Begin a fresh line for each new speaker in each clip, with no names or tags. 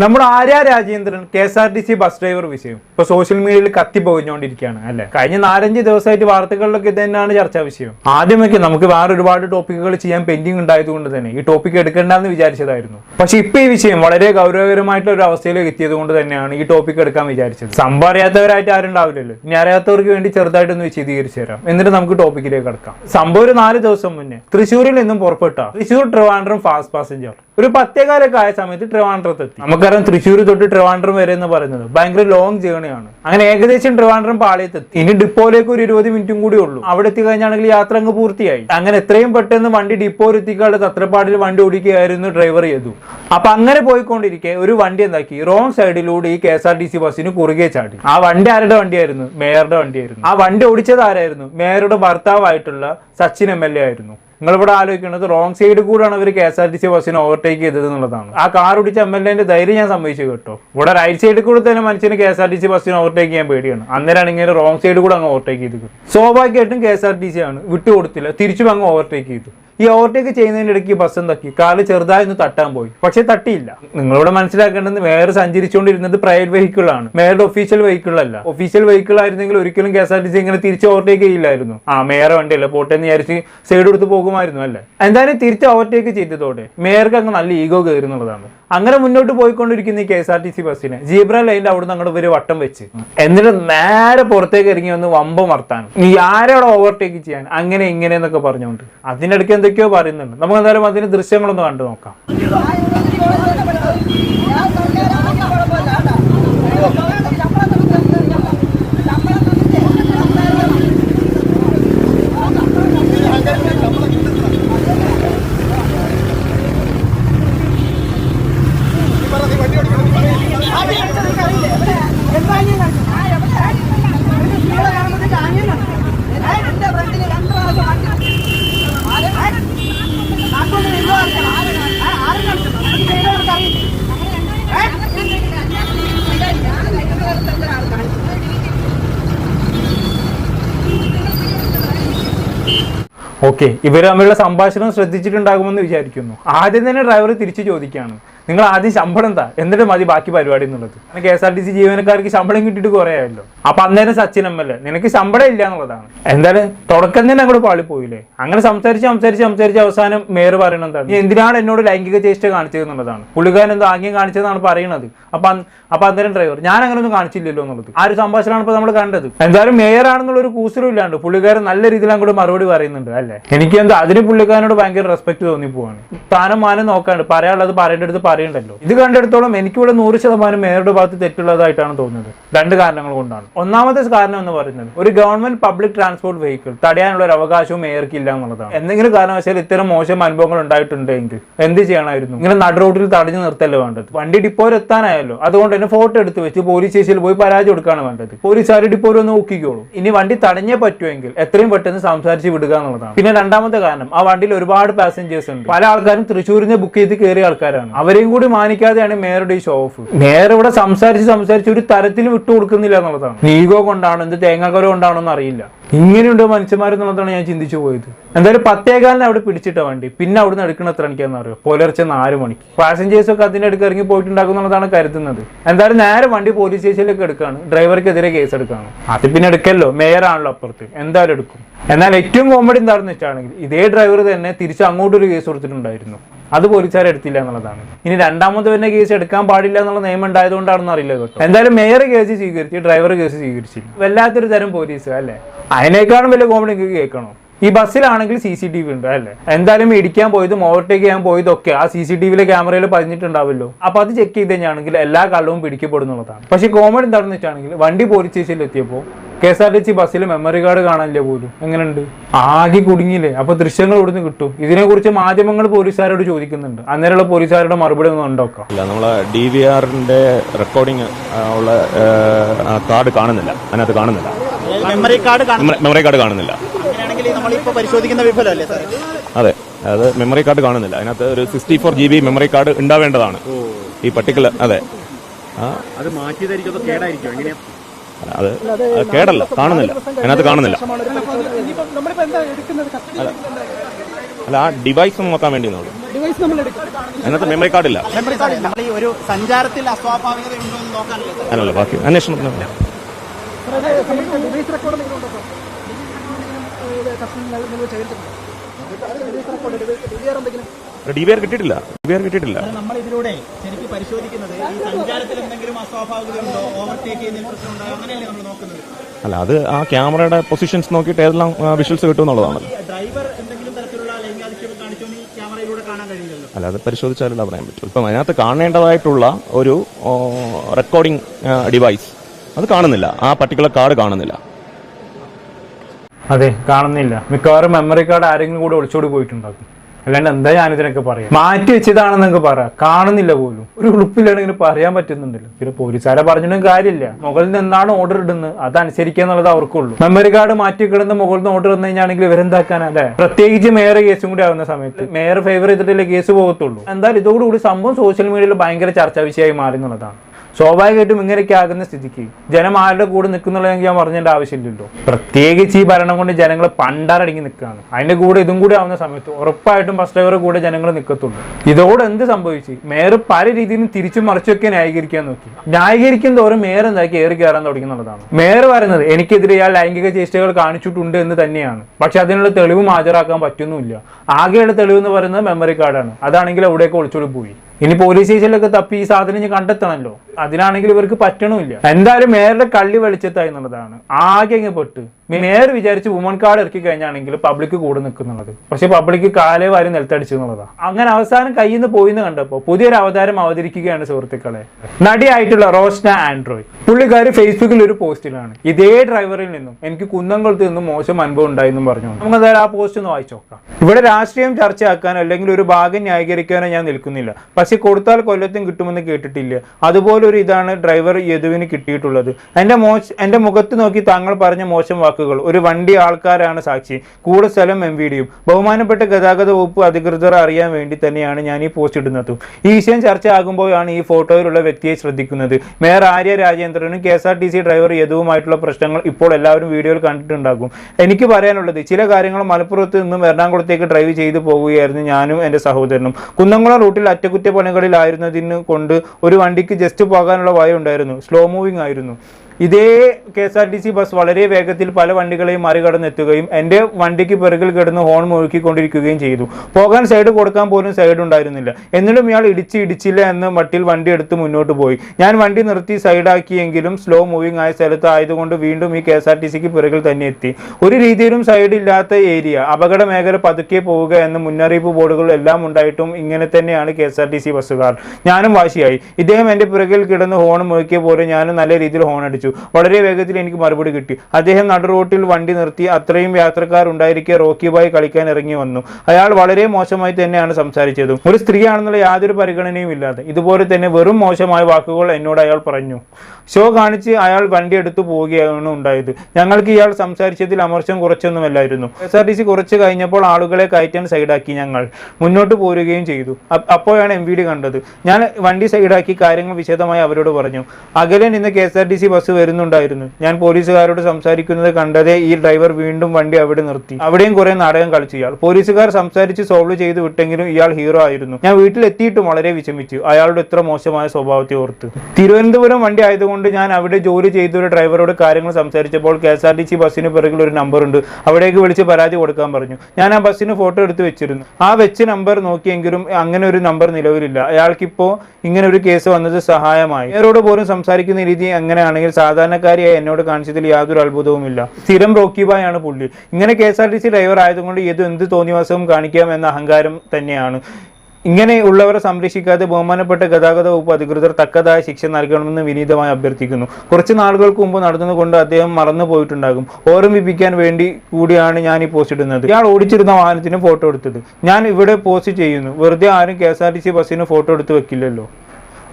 നമ്മുടെ Arya Rajendran K S R T C bus driver വിഷയം. ഇപ്പൊ സോഷ്യൽ മീഡിയയിൽ കത്തി പോയിഞ്ഞുകൊണ്ടിരിക്കുകയാണ് അല്ലെ? കഴിഞ്ഞ നാലഞ്ച് ദിവസമായിട്ട് വാർത്തകളിലൊക്കെ തന്നെയാണ് ചർച്ചാ വിഷയം. ആദ്യമൊക്കെ നമുക്ക് വേറെ ഒരുപാട് ടോപ്പിക്കുകൾ ചെയ്യാൻ പെൻഡിങ് ഉണ്ടായതുകൊണ്ട് തന്നെ ഈ ടോപ്പിക് എടുക്കേണ്ടെന്ന് വിചാരിച്ചതായിരുന്നു. പക്ഷെ ഇപ്പൊ ഈ വിഷയം വളരെ ഗൗരവകരമായിട്ടുള്ള ഒരു അവസ്ഥയിലേക്ക് എത്തിയത് കൊണ്ട് തന്നെയാണ് ഈ ടോപ്പിക് എടുക്കാൻ വിചാരിച്ചത്. സംഭവം അറിയാത്തവരായിട്ട് ആരും ഉണ്ടാവില്ലല്ലോ. ഇനി അറിയാത്തവർക്ക് വേണ്ടി ചെറുതായിട്ടൊന്ന് വിശദീകരിച്ചു തരാം. എന്നിട്ട് നമുക്ക് ടോപ്പിക്കിലേക്ക് കടക്കാം. സംഭവം ഒരു നാല് ദിവസം മുന്നേ തൃശ്ശൂരിൽ നിന്നും പുറപ്പെട്ട. തൃശ്ശൂർ ട്രിവാൻഡ്രം ഫാസ്റ്റ് പാസഞ്ചർ ഒരു പത്തേകാലൊക്കെ ആയ സമയത്ത് ട്രിവാൻഡ്രത്ത് എത്തി നമുക്കറിയാം തൃശ്ശൂർ തൊട്ട് ട്രിവാൻഡ്രം വരെ എന്ന് പറയുന്നത് ഭയങ്കര ലോങ് ജേണിയാണ് അങ്ങനെ ഏകദേശം ട്രിവാൻഡ്രം പാളയത്ത് എത്തി ഇനി ഡിപ്പോയിലേക്ക് ഒരു ഇരുപത് മിനിറ്റും കൂടി ഉള്ളൂ. അവിടെ എത്തി കഴിഞ്ഞാണെങ്കിൽ യാത്ര അങ്ങ് പൂർത്തിയായി. അങ്ങനെ എത്രയും പെട്ടെന്ന് വണ്ടി ഡിപ്പോയിൽ എത്തിക്കാനുള്ള തത്രപ്പാടിൽ വണ്ടി ഓടിക്കുകയായിരുന്നു ഡ്രൈവർ ചെയ്തു അപ്പൊ അങ്ങനെ പോയിക്കൊണ്ടിരിക്കെ ഒരു വണ്ടി എന്താക്കി? റോങ് സൈഡിലൂടെ ഈ K S R T C ബസ്സിന് കുറുകെ ചാടി. ആ വണ്ടി ആരുടെ വണ്ടിയായിരുന്നു? മേയറുടെ വണ്ടിയായിരുന്നു. ആ വണ്ടി ഓടിച്ചത് ആരായിരുന്നു? മേയറുടെ ഭർത്താവായിട്ടുള്ള സച്ചിൻ എം എൽ എ ആയിരുന്നു. നിങ്ങളിവിടെ ആലോചിക്കുന്നത് റോങ് സൈഡ് കൂടാണ് അവർ K S R T C ബസ്സിനെ ഓവർടേക്ക് ചെയ്തത് എന്നുള്ളതാണ്. ആ കാർ ഓടിച്ച എം എൽ എന്റെ ധൈര്യം ഞാൻ സമ്മതിച്ചു കേട്ടോ. ഇവിടെ റൈറ്റ് സൈഡിൽ കൂടെ തന്നെ മനുഷ്യന് K S R T C ബസ്സിനെ ഓവർടേക്ക് ചെയ്യാൻ പേടിയാണ്. അന്നേരമാണ് ഇങ്ങനെ റോങ് സൈഡ് കൂടെ അങ്ങ് ഓവർടേക്ക് ചെയ്തത് സ്വാഭാവികമായിട്ടും K S R T C ആണ് വിട്ടുകൊടുത്തില്ല. തിരിച്ചും അങ്ങ് ഓവർടേക്ക് ചെയ്തു. ഈ ഓവർടേക്ക് ചെയ്യുന്നതിന്റെ ഇടയ്ക്ക് ബസ് എന്താക്കി? കാൽ ചെറുതായി ഒന്ന് തട്ടാൻ പോയി. പക്ഷെ തട്ടിയില്ല. നിങ്ങളിവിടെ മനസ്സിലാക്കേണ്ടത് മേയർ സഞ്ചരിച്ചുകൊണ്ടിരുന്നത് പ്രൈവറ്റ് വെഹിക്കിൾ ആണ്. മേയറുടെ ഒഫീഷ്യൽ വെഹിക്കിൾ അല്ല. ഒഫീഷ്യൽ വെഹിക്കിൾ ആയിരുന്നെങ്കിൽ ഒരിക്കലും K S R T C ഇങ്ങനെ തിരിച്ച് ഓവർടേക്ക് ചെയ്യില്ലായിരുന്നു. ആ മേയറെ വണ്ടിയല്ല പോട്ടെ എന്ന് വിചാരിച്ച് സൈഡ് എടുത്ത് പോകുമായിരുന്നു അല്ലേ? എന്തായാലും തിരിച്ച് ഓവർടേക്ക് ചെയ്തതോടെ മേയർക്ക് അങ്ങ് നല്ല ഈഗോ കയറുന്നുള്ളതാണ് അങ്ങനെ മുന്നോട്ട് പോയിക്കൊണ്ടിരിക്കുന്ന ഈ K S R T C ബസ്സിനെ ജീബ്ര ലൈനിന്റെ അവിടെ നിന്ന് അങ്ങോട്ട് ഒരു വട്ടം വെച്ച്. എന്നിട്ട് നേരെ പുറത്തേക്ക് ഇറങ്ങി വന്ന് വമ്പം വർത്താനം. നീ ആരോടെ ഓവർടേക്ക് ചെയ്യാൻ? അങ്ങനെ ഇങ്ങനെ എന്നൊക്കെ പറഞ്ഞുകൊണ്ട്. അതിനിടയ്ക്ക് എന്തൊക്കെയോ പറയുന്നുണ്ട്. നമുക്ക് എന്തായാലും അതിന് ദൃശ്യങ്ങളൊന്ന് കണ്ടു നോക്കാം. ഓക്കെ. ഇവർ തമ്മിലുള്ള സംഭാഷണം ശ്രദ്ധിച്ചിട്ടുണ്ടാകുമെന്ന് വിചാരിക്കുന്നു. ആദ്യം തന്നെ ഡ്രൈവർ തിരിച്ചു ചോദിക്കുകയാണ്. നിങ്ങൾ ആദ്യം ശമ്പളം താ എന്നിട്ട് മതി ബാക്കി പരിപാടി എന്നുള്ളത്. K S R T C ജീവനക്കാർക്ക് ശമ്പളം കിട്ടിയിട്ട് കുറേ ആയല്ലോ. അപ്പൊ അന്നേരം സച്ചിൻ എം എൽ എ. നിനക്ക് ശമ്പളം ഇല്ല എന്നുള്ളതാണ്. എന്തായാലും തുടക്കം തന്നെ അങ്ങോട്ട് പാളി പോയില്ലേ? അങ്ങനെ സംസാരിച്ച് സംസാരിച്ച് സംസാരിച്ച് അവസാനം മേയർ പറയണത് എന്തിനാണ് എന്നോട് ലൈംഗിക ചേഷ്ട കാണിച്ചത് എന്നുള്ളതാണ്? പുള്ളിക്കാരൻ എന്തോ ആംഗ്യം കാണിച്ചതെന്നാണ് പറയുന്നത്. അപ്പൊ അപ്പൊ അന്നേരം ഡ്രൈവർ ഞാൻ അങ്ങനെ ഒന്നും കാണിച്ചില്ലല്ലോ എന്നുള്ളത്. ആ ഒരു സംഭാഷണമാണ് ഇപ്പൊ നമ്മൾ കണ്ടത്. എന്തായാലും മേയർ ആണെന്നുള്ള ഒരു കൂസലും ഇല്ലാണ്ട് പുള്ളിക്കാരൻ നല്ല രീതിയിൽ അങ്ങോട്ട് മറുപടി പറയുന്നുണ്ട് അല്ലേ? എനിക്ക് എന്താ അതിന് പുള്ളിക്കാരനോട് ഭയങ്കര റെസ്പെക്ട് തോന്നി പോവാണ് താനും മാനം നോക്കാണ്ട് പറയാനുള്ളത് പറയേണ്ടടുത്ത് പറയണ്ടല്ലോ ഇത് കണ്ടെടുത്തോളം എനിക്കിവിടെ നൂറ് ശതമാനം മേയറുടെ ഭാഗത്ത് തെറ്റുള്ളതായിട്ടാണ് തോന്നുന്നത്. രണ്ട് കാരണങ്ങൾ കൊണ്ടാണ്. ഒന്നാമത്തെ കാരണം എന്ന് പറയുന്നത് ഒരു ഗവൺമെന്റ് പബ്ലിക് ട്രാൻസ്പോർട്ട് വെഹിക്കിൾ തടയാനുള്ള ഒരു അവകാശവും മേയർക്ക് ഇല്ല എന്നുള്ളതാണ്. എന്തെങ്കിലും കാരണവശാൽ ഇത്തരം മോശം അനുഭവങ്ങൾ ഉണ്ടായിട്ടുണ്ടെങ്കിൽ എന്ത് ചെയ്യണമായിരുന്നു? ഇങ്ങനെ നട റോഡിൽ തടഞ്ഞു നിർത്തല്ലേ വേണ്ടത്? വണ്ടി ഡിപ്പോയിൽ എത്താനായല്ലോ. അതുകൊണ്ട് തന്നെ ഫോട്ടോ എടുത്ത് വെച്ച് പോലീസ് സ്റ്റേഷനിൽ പോയി പരാതി കൊടുക്കുകയാണ് വേണ്ടത്. പോലീസുകാർ ഡിപ്പോയിൽ ഒന്ന് നോക്കിക്കോളൂ. ഇനി വണ്ടി തടഞ്ഞേ പറ്റുമെങ്കിൽ എത്രയും പെട്ടെന്ന് സംസാരിച്ച് വിടുക എന്നുള്ളതാണ്. പിന്നെ രണ്ടാമത്തെ കാരണം ആ വണ്ടിയിൽ ഒരുപാട് പാസഞ്ചേഴ്സ് ഉണ്ട്. പല ആൾക്കാരും തൃശ്ശൂരിനെ ബുക്ക് ചെയ്ത് കയറിയ ആൾക്കാരാണ്. അവരെയും കൂടി മാനിക്കാതെയാണ് മേയറുടെ ഈ ഷോ ഓഫ് മേയർ ഇവിടെ സംസാരിച്ച് സംസാരിച്ച് ഒരു തരത്തിൽ വിട്ടു കൊടുക്കുന്നില്ല എന്നുള്ളതാണ്. നീഗോ കൊണ്ടാണോ എന്ത് തേങ്ങാക്കര കൊണ്ടാണോ എന്ന് അറിയില്ല. ഇങ്ങനെയുണ്ട് മനുഷ്യന്മാരെന്നുള്ളതാണ് ഞാൻ ചിന്തിച്ചു പോയത്. എന്തായാലും പത്തേകാലിന് അവിടെ പിടിച്ചിട്ട വണ്ടി. പിന്നെ അവിടെ നിന്ന് എടുക്കണ എത്ര മണിക്കാന്ന് അറിയോ? പുലർച്ചെ നാല് മണിക്ക്. പാസഞ്ചേഴ്സ് ഒക്കെ അതിന്റെ അടുക്ക് ഇറങ്ങി പോയിട്ടുണ്ടാക്കുന്നുള്ളതാണ് കരുതുന്നത്. എന്തായാലും നേരെ വണ്ടി പോലീസ് സ്റ്റേഷനിലേക്ക് എടുക്കാണ്. ഡ്രൈവർക്കെതിരെ കേസ് എടുക്കാണ്. അത് പിന്നെ എടുക്കല്ലോ. മേയറാണല്ലോ അപ്പുറത്ത്. എന്തായാലും എടുക്കും. എന്നാൽ ഏറ്റവും കോമഡി എന്താണെന്ന് വെച്ചാണെങ്കിൽ ഇതേ ഡ്രൈവർ തന്നെ തിരിച്ച് അങ്ങോട്ടൊരു കേസ് കൊടുത്തിട്ടുണ്ടായിരുന്നു. അത് പോലീസുകാർ എടുത്തില്ല എന്നുള്ളതാണ്. ഇനി രണ്ടാമത് തന്നെ കേസ് എടുക്കാൻ പാടില്ല എന്നുള്ള നിയമം ഉണ്ടായതുകൊണ്ടാണെന്ന് അറിയില്ല കേട്ടോ. എന്തായാലും മേയർ കേസ് സ്വീകരിച്ച് ഡ്രൈവർ കേസ് സ്വീകരിച്ചില്ല വല്ലാത്തൊരു തരം പോലീസ് അല്ലേ? അതിനേക്കാളും വലിയ കോമഡി നിങ്ങൾക്ക് കേൾക്കണോ? ഈ ബസ്സിലാണെങ്കിൽ സി സി ടി വി ഉണ്ട് അല്ലേ? എന്തായാലും ഇടിക്കാൻ പോയതും ഓവർടേക്ക് ചെയ്യാൻ പോയതൊക്കെ ആ സി സി ടി വിയിലെ ക്യാമറയിൽ പതിഞ്ഞിട്ടുണ്ടാവല്ലോ അപ്പൊ അത് ചെക്ക് ചെയ്ത് കഴിഞ്ഞാണെങ്കിൽ എല്ലാ കള്ളവും പിടിക്കപ്പെടുന്നുള്ളതാണ് പക്ഷെ കോമഡി എന്താണെന്ന് വെച്ചാണെങ്കിൽ വണ്ടി പോലീസ് സ്റ്റേഷനിൽ എത്തിയപ്പോൾ K S R T C ബസ്സിൽ മെമ്മറി കാർഡ് കാണാനില്ല പോലും? എങ്ങനെയുണ്ട്? ആകെ കുടുങ്ങിയില്ലേ? അപ്പൊ ദൃശ്യങ്ങൾ ഇവിടുന്ന് കിട്ടും. ഇതിനെക്കുറിച്ച് മാധ്യമങ്ങൾ പോലീസുകാരോട് ചോദിക്കുന്നുണ്ട്. അന്നേരമുള്ള പോലീസുകാരുടെ മറുപടി ഒന്നും ഉണ്ടോക്കാം
ഇല്ല നമ്മൾ ഡി വി ആറിന്റെ റെക്കോർഡിംഗ് ഉള്ള കാർഡ് കാണുന്നില്ല. അതിനകത്ത് കാണുന്നില്ല.
മെമ്മറി കാർഡ്
മെമ്മറി- കാർഡ് കാണുന്നില്ല.
പരിശോധിക്കുന്ന
അതെ അത് മെമ്മറി കാർഡ് കാണുന്നില്ല. അതിനകത്ത് ഒരു sixty four G B memory card ഉണ്ടാവേണ്ടതാണ് ഈ പർട്ടിക്കുലർ അതെ.
അത് മാറ്റിയതായിരിക്കും കേടായിരിക്കും എങ്ങനെയാ?
അത് കേടല്ല കാണുന്നില്ല. അതിനകത്ത് കാണുന്നില്ല. അല്ല ആ ഡിവൈസ് നോക്കാൻ വേണ്ടി
നോക്കും
അതിനകത്ത് മെമ്മറി കാർഡ് ഇല്ല.
ഒരു സഞ്ചാരത്തിൽ അസ്വാഭാവികത
അല്ലല്ല ബാക്കി അന്വേഷണത്തിനില്ല
ഡിവിയർ റെക്കോർഡ് എന്തെങ്കിലും ഉണ്ടോ സാർ കസ്റ്റമർ നിങ്ങൾ ഡിവൈസ് റെക്കോർഡ് ഡി ആർ എന്തെങ്കിലും
ഡി ബി കിട്ടിയിട്ടില്ല ഡിവിയർ കിട്ടിയിട്ടില്ല.
ഇതിലൂടെ ശരിക്കും പരിശോധിക്കുന്നത് ഈ സഞ്ചാരത്തിൽ എന്തെങ്കിലും അസ്വാഭാവികതയുണ്ടോ? ഓവർടേക്ക് ചെയ്യുന്നതിൽ പ്രശ്നമുണ്ടോ അങ്ങനെയല്ലേ നമ്മൾ നോക്കുന്നത്?
അല്ല അത് ആ ക്യാമറയുടെ പൊസിഷൻസ് നോക്കിയിട്ട് ഏതെല്ലാം വിഷ്വൽസ് കിട്ടും എന്നുള്ളതാണ്.
ഡ്രൈവർ എന്തെങ്കിലും തരത്തിലുള്ള ലൈംഗികാധിക്യം കാണിച്ചോ ഈ ക്യാമറയിലൂടെ കാണാൻ കഴിയില്ലല്ലോ.
അല്ല അത് പരിശോധിച്ചാലല്ല പറയാൻ പറ്റും. ഇപ്പം അതിനകത്ത് കാണേണ്ടതായിട്ടുള്ള ഒരു റെക്കോർഡിംഗ് ഡിവൈസ് അത് കാണുന്നില്ല. ആ പർട്ടിക്കുലർ കാർഡ് കാണുന്നില്ല.
അതെ കാണുന്നില്ല. മിക്കവാറും മെമ്മറി കാർഡ് ആരെങ്കിലും കൂടെ ഒളിച്ചോടി പോയിട്ടുണ്ടാകും. അല്ലാണ്ട് എന്താ ഞാനിതിനൊക്കെ പറയാം? മാറ്റി വെച്ചതാണെന്നൊക്കെ പറ. കാണുന്നില്ല പോലും. ഒരു ഉളുപ്പില്ലാണെങ്കിൽ പറയാൻ പറ്റുന്നുണ്ടല്ലോ. പിന്നെ പോലീസുകാരെ പറഞ്ഞിട്ടും കാര്യമില്ല. മുകളിൽ നിന്നാണ് ഓർഡർ ഇടുന്നത്? അതനുസരിക്കുക എന്നുള്ളത് അവർക്കുള്ളൂ. മെമ്മറി കാർഡ് മാറ്റി കിടന്ന് മുകളിൽ നിന്ന് ഓർഡർ വന്നു കഴിഞ്ഞാണെങ്കിൽ അല്ലേ? പ്രത്യേകിച്ച് മേയർ കേസും കൂടി ആവുന്ന സമയത്ത്. മേയർ ഫേവർ ചെയ്തിട്ടല്ലേ കേസ് പോകത്തുള്ളൂ. എന്തായാലും ഇതോടുകൂടി സംഭവം സോഷ്യൽ മീഡിയയിൽ ഭയങ്കര ചർച്ചാ വിഷയമായി മാറി എന്നുള്ളതാണ്. സ്വാഭാവികമായിട്ടും ഇങ്ങനെയൊക്കെ ആകുന്ന സ്ഥിതിക്ക്. ജനം ആരുടെ കൂടെ നിൽക്കുന്നുള്ളതെങ്കിൽ ഞാൻ പറഞ്ഞതിന്റെ ആവശ്യമില്ലല്ലോ. പ്രത്യേകിച്ച് ഈ ഭരണം കൊണ്ട് ജനങ്ങൾ പണ്ടാരടങ്ങി നിൽക്കുകയാണ്. അതിന്റെ കൂടെ ഇതും കൂടി ആവുന്ന സമയത്ത് ഉറപ്പായിട്ടും ബസ് ഡ്രൈവറെ കൂടെ ജനങ്ങൾ നിൽക്കത്തുള്ളൂ. ഇതോടെ എന്ത് സംഭവിച്ചു? മേയർ പല രീതിയിലും തിരിച്ചു മറിച്ചൊക്കെ ന്യായീകരിക്കാൻ നോക്കി. ന്യായീകരിക്കും തോറും മേയർ എന്താക്കി? ഏറി കയറാൻ തുടങ്ങി മേയർ പറയുന്നത് എനിക്കെതിരെ ഇയാൾ ലൈംഗിക ചേഷ്ടകൾ കാണിച്ചിട്ടുണ്ട് എന്ന് തന്നെയാണ്. പക്ഷെ അതിനുള്ള തെളിവും ഹാജരാക്കാൻ പറ്റുന്നുമില്ല. ആകെയുള്ള തെളിവ് എന്ന് പറയുന്നത് മെമ്മറി കാർഡാണ് അതാണെങ്കിൽ എവിടെയൊക്കെ ഒളിച്ചോടി പോയി. ഇനി പോലീസ് സ്റ്റേഷനിലൊക്കെ തപ്പി ഈ സാധനം ഇനി കണ്ടെത്തണമല്ലോ അതിനാണെങ്കിൽ ഇവർക്ക് പറ്റണമില്ല. എന്തായാലും മേയറുടെ കള്ളി വെളിച്ചത്തായി എന്നുള്ളതാണ്. ആകെ അങ്ങ് പെട്ട്. മേയർ വിചാരിച്ച് വുമൺ കാർഡ് ഇറക്കി കഴിഞ്ഞാണെങ്കിൽ പബ്ലിക് കൂടെ നിൽക്കുന്നുള്ളത്. പക്ഷെ പബ്ലിക് കാലേ വാരി നിലത്തടിച്ചു എന്നുള്ളതാണ് അങ്ങനെ അവസാനം കയ്യിൽ നിന്ന് പോയിന്ന് കണ്ടപ്പോ കണ്ടപ്പോൾ പുതിയൊരു അവതാരം അവതരിക്കുകയാണ് സുഹൃത്തുക്കളെ. നടിയായിട്ടുള്ള റോഷ്ന ആൻഡ്രോയ്. പുള്ളിക്കാരി ഫേസ്ബുക്കിൽ ഒരു പോസ്റ്റിലാണ്. ഇതേ ഡ്രൈവറിൽ നിന്നും എനിക്ക് കുന്നംകുളത്ത് നിന്നും മോശം അനുഭവം ഉണ്ടായെന്നും പറഞ്ഞു നമുക്ക് എന്തായാലും ആ പോസ്റ്റ് ഒന്ന് വായിച്ചു നോക്കാം. ഇവിടെ രാഷ്ട്രീയം ചർച്ചയാക്കാനോ അല്ലെങ്കിൽ ഒരു ഭാഗം ന്യായീകരിക്കാനോ ഞാൻ നിൽക്കുന്നില്ല. പക്ഷെ കൊടുത്താൽ കൊല്ലത്തും കിട്ടുമെന്ന് കേട്ടിട്ടില്ല. അതുപോലെ ഒരു ഇതാണ് ഡ്രൈവർ യദുവിന് കിട്ടിയിട്ടുള്ളത്. എന്റെ മോശ എന്റെ മുഖത്ത് നോക്കി താങ്കൾ പറഞ്ഞ മോശം വാക്കുകൾ ഒരു വണ്ടി ആൾക്കാരാണ് സാക്ഷി. കൂടെ സ്ഥലം എം വി ഡിയും. ബഹുമാനപ്പെട്ട ഗതാഗത വകുപ്പ് അധികൃതർ അറിയാൻ വേണ്ടി തന്നെയാണ് ഞാൻ ഈ പോസ്റ്റ് ഇടുന്നത്. ഈ വിഷയം ചർച്ച ആകുമ്പോഴാണ് ഈ ഫോട്ടോയിലുള്ള വ്യക്തിയെ ശ്രദ്ധിക്കുന്നത്. Mayor Arya രാജേന്ദ്രനും K S R T C driver യദുവുമായിട്ടുള്ള പ്രശ്നങ്ങൾ ഇപ്പോൾ എല്ലാവരും വീഡിയോയിൽ കണ്ടിട്ടുണ്ടാകും. എനിക്ക് പറയാനുള്ളത് ചില കാര്യങ്ങൾ മലപ്പുറത്ത് നിന്നും എറണാകുളത്തേക്ക് ഡ്രൈവ് ചെയ്തു പോവുകയായിരുന്നു ഞാനും എന്റെ സഹോദരനും. കുന്നംകുളം റൂട്ടിൽ അറ്റകുറ്റപ്പണികളിലായിരുന്നതിന് കൊണ്ട് ഒരു വണ്ടിക്ക് ജസ്റ്റ് പോകാനുള്ള വഴി ഉണ്ടായിരുന്നു സ്ലോ മൂവിംഗ് ആയിരുന്നു. ഇതേ K S R T C bus വളരെ വേഗത്തിൽ പല വണ്ടികളെയും മറികടന്നെത്തുകയും എന്റെ വണ്ടിക്ക് പിറകിൽ കിടന്ന് ഹോൺ മുഴുക്കിക്കൊണ്ടിരിക്കുകയും ചെയ്തു. പോകാൻ സൈഡ് കൊടുക്കാൻ പോലും സൈഡ് ഉണ്ടായിരുന്നില്ല. എന്നിട്ടും ഇയാൾ ഇടിച്ച് ഇടിച്ചില്ല എന്ന മട്ടിൽ വണ്ടി എടുത്ത് മുന്നോട്ട് പോയി. ഞാൻ വണ്ടി നിർത്തി സൈഡാക്കിയെങ്കിലും സ്ലോ മൂവിങ് ആയ സ്ഥലത്ത് ആയതുകൊണ്ട് വീണ്ടും ഈ കെ എസ് ആർ ടി സിക്ക് പിറകിൽ തന്നെ എത്തി. ഒരു രീതിയിലും സൈഡ് ഇല്ലാത്ത ഏരിയ അപകട മേഖല പതുക്കെ പോവുക എന്ന മുന്നറിയിപ്പ് ബോർഡുകൾ എല്ലാം ഉണ്ടായിട്ടും ഇങ്ങനെ തന്നെയാണ് K S R T C ബസ്സുകാർ. ഞാനും വാശിയായി. ഇദ്ദേഹം എന്റെ പിറകിൽ കിടന്ന് ഹോൺ മുഴുക്കിയ പോലെ ഞാനും നല്ല രീതിയിൽ ഹോൺ അടിച്ചു. വളരെ വേഗത്തിൽ എനിക്ക് മറുപടി കിട്ടി. അദ്ദേഹം നടു റോട്ടിൽ വണ്ടി നിർത്തി അത്രയും യാത്രക്കാർ ഉണ്ടായിരിക്കെ റോക്കി ബായ് കളിക്കാൻ ഇറങ്ങി വന്നു. അയാൾ വളരെ മോശമായി തന്നെയാണ് സംസാരിച്ചതും. ഒരു സ്ത്രീയാണെന്നുള്ള യാതൊരു പരിഗണനയും ഇല്ലാതെ. ഇതുപോലെ തന്നെ വെറും മോശമായ വാക്കുകൾ എന്നോട് അയാൾ പറഞ്ഞു. ഷോ കാണിച്ച് അയാൾ വണ്ടി എടുത്തു പോവുകയാണ് ഉണ്ടായത്. ഞങ്ങൾക്ക് ഇയാൾ സംസാരിച്ചതിൽ അമർഷം കുറച്ചൊന്നുമല്ലായിരുന്നു. എസ് ആർ ടി സി കുറച്ച് കഴിഞ്ഞപ്പോൾ ആളുകളെ കയറ്റാൻ സൈഡാക്കി ഞങ്ങൾ. മുന്നോട്ട് പോരുകയും ചെയ്തു. അപ്പോഴാണ് എം വി ഡി കണ്ടത്. ഞാൻ വണ്ടി സൈഡാക്കി കാര്യങ്ങൾ വിശദമായി അവരോട് പറഞ്ഞു. അകലെ നിന്ന് K S R T C bus വരുന്നുണ്ടായിരുന്നു. ഞാൻ പോലീസുകാരോട് സംസാരിക്കുന്നത് കണ്ടതേ ഈ ഡ്രൈവർ വീണ്ടും വണ്ടി അവിടെ നിർത്തി. അവിടെയും കുറെ നാടകം കളിച്ചു ഇയാൾ. പോലീസുകാർ സംസാരിച്ച് സോൾവ് ചെയ്ത് വിട്ടെങ്കിലും ഇയാൾ ഹീറോ ആയിരുന്നു. ഞാൻ വീട്ടിലെത്തിയിട്ടും വളരെ വിഷമിച്ചു. അയാളുടെ ഇത്ര മോശമായ സ്വഭാവത്തെ ഓർത്ത്. തിരുവനന്തപുരം വണ്ടി ആയതുകൊണ്ട് ഞാൻ അവിടെ ജോലി ചെയ്ത ഒരു ഡ്രൈവറോട് കാര്യങ്ങൾ സംസാരിച്ചപ്പോൾ K S R T C ബസ്സിന് പിറകിൽ ഒരു നമ്പർ ഉണ്ട്. അവിടേക്ക് വിളിച്ച് പരാതി കൊടുക്കാൻ പറഞ്ഞു. ഞാൻ ആ ബസ്സിന് ഫോട്ടോ എടുത്ത് വെച്ചിരുന്നു. ആ വെച്ച് നമ്പർ നോക്കിയെങ്കിലും അങ്ങനെ ഒരു നമ്പർ നിലവിലില്ല. അയാൾക്കിപ്പോ ഇങ്ങനെ ഒരു കേസ് വന്നത് സഹായമായി. എന്നോട് പോലും സംസാരിക്കുന്ന രീതി അങ്ങനെയാണെങ്കിൽ സാധാരണക്കാരിയായി എന്നോട് കാണിച്ചതിൽ യാതൊരു അത്ഭുതവുമില്ല. സ്ഥിരം റോക്കിബായാണ് പുള്ളി. ഇങ്ങനെ K S R T C driver ആയതുകൊണ്ട് ഏത് എന്ത് തോന്നിവാസവും കാണിക്കാം എന്ന അഹങ്കാരം തന്നെയാണ്. ഇങ്ങനെയുള്ളവരെ സംരക്ഷിക്കാതെ ബഹുമാനപ്പെട്ട ഗതാഗത വകുപ്പ് അധികൃതർ തക്കതായ ശിക്ഷ നൽകണമെന്ന് വിനീതമായി അഭ്യർത്ഥിക്കുന്നു. കുറച്ച് നാളുകൾക്ക് മുമ്പ് നടന്നതുകൊണ്ട് അദ്ദേഹം മറന്നു പോയിട്ടുണ്ടാകും. ഓർമ്മിപ്പിക്കാൻ വേണ്ടി കൂടിയാണ് ഞാൻ ഈ പോസ്റ്റ് ഇടുന്നത്. ഇയാൾ ഓടിച്ചിരുന്ന വാഹനത്തിന് ഫോട്ടോ എടുത്തത്. ഞാൻ ഇവിടെ പോസ്റ്റ് ചെയ്യുന്നു. വെറുതെ ആരും K S R T C ബസ്സിന് ഫോട്ടോ എടുത്ത് വെക്കില്ലല്ലോ.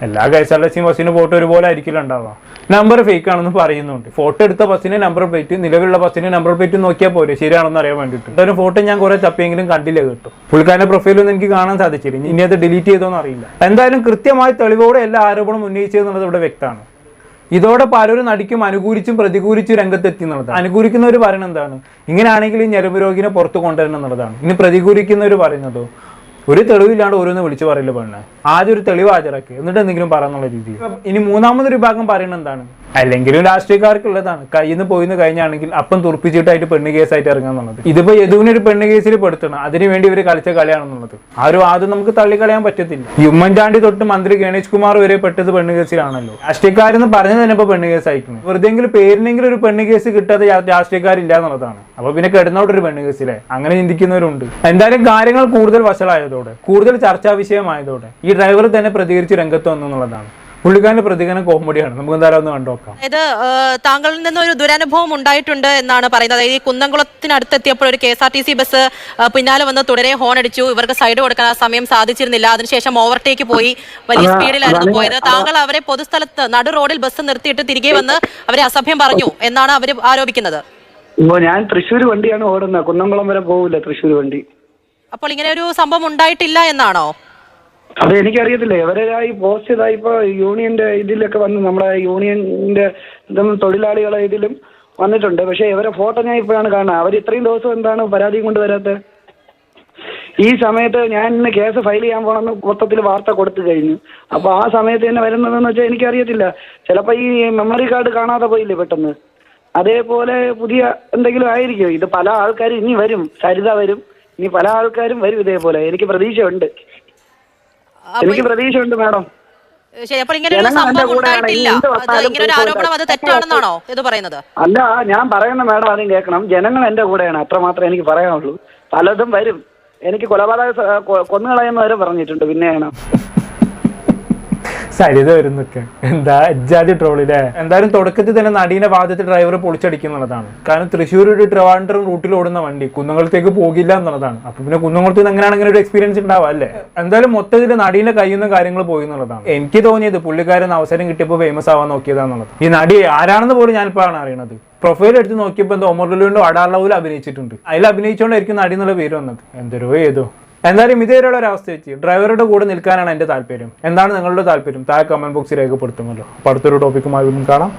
എല്ലാ K S R T C ബസ്സിന് ഫോട്ടോ ഒരുപോലെ ആയിരിക്കില്ല ഉണ്ടാവുക. നമ്പർ ഫേക്ക് ആണെന്ന് പറയുന്നുണ്ട്. ഫോട്ടോ എടുത്ത ബസ്സിന് നമ്പർ പ്ലേറ്റ് നിലവിലുള്ള ബസ്സിന് നമ്പർ പ്ലേറ്റ് നോക്കിയാൽ പോരെ. ശരിയാണെന്ന് അറിയാൻ വേണ്ടിയിട്ട്. എന്തായാലും ഫോട്ടോ ഞാൻ കുറെ തപ്പിയെങ്കിലും കണ്ടില്ല കേട്ടോ. പുള്ളിക്കാരന്റെ പ്രൊഫൈലൊന്നും എനിക്ക് കാണാൻ സാധിച്ചില്ല. ഇനി അത് ഡിലീറ്റ് ചെയ്തോന്ന് അറിയില്ല. എന്തായാലും കൃത്യമായ തെളിവോടെ എല്ലാ ആരോപണം ഉന്നയിച്ചതെന്നുള്ളത് ഇവിടെ വ്യക്തമാണ്. ഇതോടെ പലരും നടിക്കും അനുകൂലിച്ചും പ്രതികൂലിച്ചും രംഗത്തെത്തി എന്നുള്ളതാണ്. അനുകൂലിക്കുന്നവർ പറയുന്നത് എന്താണ്? ഇങ്ങനെയാണെങ്കിൽ ഈ ഞരമ്പ് രോഗിനെ പുറത്ത് കൊണ്ടുവരണം എന്നുള്ളതാണ്. ഇനി പ്രതികൂലിക്കുന്നവർ പറയുന്നതോ? ഒരു തെളിവില്ലാണ്ട് ഓരോന്ന് വിളിച്ചു പറയില്ല പെണ്ണെ? ആദ്യം ഒരു തെളിവ് ഹാജരാക്കി എന്നിട്ട് എന്തെങ്കിലും പറയാന്നുള്ള രീതിയിൽ. ഇനി മൂന്നാമതൊരു വിഭാഗം പറയുന്നത് എന്താണ്? അല്ലെങ്കിലും രാഷ്ട്രീയക്കാർക്കുള്ളതാണ്. കയ്യിന്ന് പോയിന്ന് കഴിഞ്ഞാണെങ്കിൽ അപ്പം തുറപ്പിച്ചിട്ടായിട്ട് പെണ്ണ് കേസായിട്ട് ഇറങ്ങാന്നുള്ളത് ഇതിപ്പോ യദുവിനൊരു പെണ്ണ് കേസിൽ പെടുത്തണം. അതിനുവേണ്ടി ഇവർ കളിച്ച കളിയാണെന്നുള്ളത് ആ ഒരു ആദ്യം നമുക്ക് തള്ളിക്കളയാൻ പറ്റത്തില്ല. ഉമ്മൻചാണ്ടി തൊട്ട് മന്ത്രി ഗണേഷ് കുമാർ വരെ പെട്ടത് പെണ്ണ് കേസിലാണല്ലോ. രാഷ്ട്രീയക്കാരെന്ന് പറഞ്ഞു തന്നെ ഇപ്പൊ പെണ്ണ് കേസ് അയക്കുന്നത് വെറുതെങ്കിലും പേരിനെങ്കിലും ഒരു പെണ്ണ് കേസ് കിട്ടാതെ രാഷ്ട്രീയക്കാരില്ല എന്നുള്ളതാണ്. അപ്പൊ പിന്നെ കിടന്നോട്ടൊരു പെണ്ണ് കേസിലെ. അങ്ങനെ ചിന്തിക്കുന്നവരുണ്ട്. എന്തായാലും കാര്യങ്ങൾ കൂടുതൽ വഷളായതോടെ കൂടുതൽ ചർച്ചാ വിഷയമായതോടെ ഈ ഡ്രൈവർ തന്നെ പ്രതികരിച്ച് രംഗത്ത് വന്നു എന്നുള്ളതാണ്. പുള്ളിക്കാരന്റെ പ്രതികരണം കോമഡിയാണ്. നമുക്ക് എന്തായാലും ഒന്ന് കണ്ടോക്കാം
അതായത് താങ്കളിൽ നിന്ന് ഒരു ദുരനുഭവം ഉണ്ടായിട്ടുണ്ട് എന്നാണ് പറയുന്നത്. അതായത് ഈ കുന്നംകുളത്തിനടുത്ത് എത്തിയപ്പോൾ ഒരു K S R T C bus പിന്നാലെ വന്ന് തുടരെ ഹോൺ അടിച്ചു ഇവർക്ക് സൈഡ് കൊടുക്കാൻ ആ സമയം സാധിച്ചിരുന്നില്ല. അതിനുശേഷം ഓവർടേക്ക് പോയി. വലിയ സ്പീഡിലായിരുന്നു പോയത്. താങ്കൾ അവരെ പൊതുസ്ഥലത്ത് നടു റോഡിൽ ബസ് നിർത്തിയിട്ട് തിരികെ വന്ന് അവരെ അസഭ്യം പറഞ്ഞു എന്നാണ് അവർ ആരോപിക്കുന്നത്.
ഓ ഞാൻ തൃശ്ശൂർ വണ്ടിയാണ് ഓടുന്നത്. കുന്നംകുളം വരെ പോവില്ല തൃശ്ശൂർ വണ്ടി.
അപ്പോൾ ഇങ്ങനെ ഒരു സംഭവം ഉണ്ടായിട്ടില്ല എന്നാണോ?
അത് എനിക്കറിയത്തില്ല. ഇവരെ ഈ പോസ്റ്റ് ചെയ്താ ഇപ്പൊ യൂണിയന്റെ ഇതിലൊക്കെ വന്ന് നമ്മുടെ യൂണിയന്റെ ഇതും തൊഴിലാളികളെ ഇതിലും വന്നിട്ടുണ്ട്. പക്ഷെ ഇവരെ ഫോട്ടോ ഞാൻ ഇപ്പോഴാണ് കാണുന്നത്. അവർ ഇത്രയും ദിവസം എന്താണ് പരാതിയും കൊണ്ട് വരാത്തത് ഈ സമയത്ത് ഞാൻ ഇന്ന് കേസ് ഫയൽ ചെയ്യാൻ പോണെന്ന് മൊത്തത്തിൽ വാർത്ത കൊടുത്തു കഴിഞ്ഞു. അപ്പൊ ആ സമയത്ത് തന്നെ വരുന്നതെന്ന് വെച്ചാൽ എനിക്കറിയത്തില്ല. ചിലപ്പോ ഈ മെമ്മറി കാർഡ് കാണാതെ പോയില്ലേ പെട്ടെന്ന്. അതേപോലെ പുതിയ എന്തെങ്കിലും ആയിരിക്കും. ഇത് പല ആൾക്കാരും ഇനി വരും. സരിത വരും. ഇനി പല ആൾക്കാരും വരും ഇതേപോലെ. എനിക്ക് പ്രതീക്ഷയുണ്ട്.
അപ്പോൾ
എനിക്ക് പ്രതീക്ഷയുണ്ട് മാഡം.
ശരി അപ്പോൾ ഇങ്ങനെ ഒരു സംഭവം. ഉണ്ടായിട്ടില്ല. ഇങ്ങനെ ഒരു ആരോപണം അത് തെറ്റാണെന്നാണോ ഇത് പറയുന്നത്?
അല്ല ഞാൻ പറയുന്ന മാഡം ആദ്യം കേൾക്കണം. ജനങ്ങൾ എന്റെ കൂടെയാണ് അത്രമാത്രം എനിക്ക് പറയാനുള്ളൂ. പലതും വരും. എനിക്ക് കൊലപാതക സ- വരെ പറഞ്ഞിട്ടുണ്ട് പിന്നെയാണ്.
സരിത വരുന്നൊക്കെ എന്താ അജ്ജാതി ട്രോളിലെ എന്തായാലും തുടക്കത്തിൽ തന്നെ നടീനെ ഭാഗത്ത് ഡ്രൈവർ പൊളിച്ചടിക്കുന്നുള്ളതാണ് കാരണം തൃശ്ശൂർ ഒരു ട്രിവാൻഡ്രം റൂട്ടിൽ ഓടുന്ന വണ്ടി കുന്നംകുളത്തേക്ക് പോകില്ല എന്നുള്ളതാണ്. അപ്പൊ പിന്നെ കുന്നംകുളത്ത് നിന്ന് എങ്ങനെയാണ് അങ്ങനെ ഒരു എക്സ്പീരിയൻസ് ഉണ്ടാവുക അല്ലേ? എന്തായാലും മൊത്തത്തിൽ നടീന്റെ കയ്യുന്ന കാര്യങ്ങൾ പോയി എന്നുള്ളതാണ് എനിക്ക് തോന്നിയത് പുള്ളിക്കാരൻ അവസരം കിട്ടിയപ്പോൾ ഫേമസ് ആവാൻ നോക്കിയതാന്നുള്ളത്. ഈ നടി ആരാണെന്ന് പോലും ഞാനിപ്പോഴാണ് അറിയണത്. പ്രൊഫൈൽ എടുത്ത് നോക്കിയപ്പോൾ എന്തോ ഒമർ ലുലുവിന്റെ അടാർ ലവിൽ അഭിനയിച്ചിട്ടുണ്ട്. അതിൽ അഭിനയിച്ചുകൊണ്ടായിരിക്കും നടി എന്നുള്ള പേര് വന്നത്. എന്തോ ഏതോ. എന്തായാലും ഇതേവരെയുള്ള ഒരു അവസ്ഥ വെച്ച് ഡ്രൈവറുടെ കൂടെ നിൽക്കാനാണ് എന്റെ താല്പര്യം. എന്താണ് നിങ്ങളുടെ താല്പര്യം? താഴെ കമന്റ് ബോക്സിൽ രേഖപ്പെടുത്തുമല്ലോ. അപ്പോൾ അടുത്തൊരു ടോപ്പിക്കുമായി കാണാം.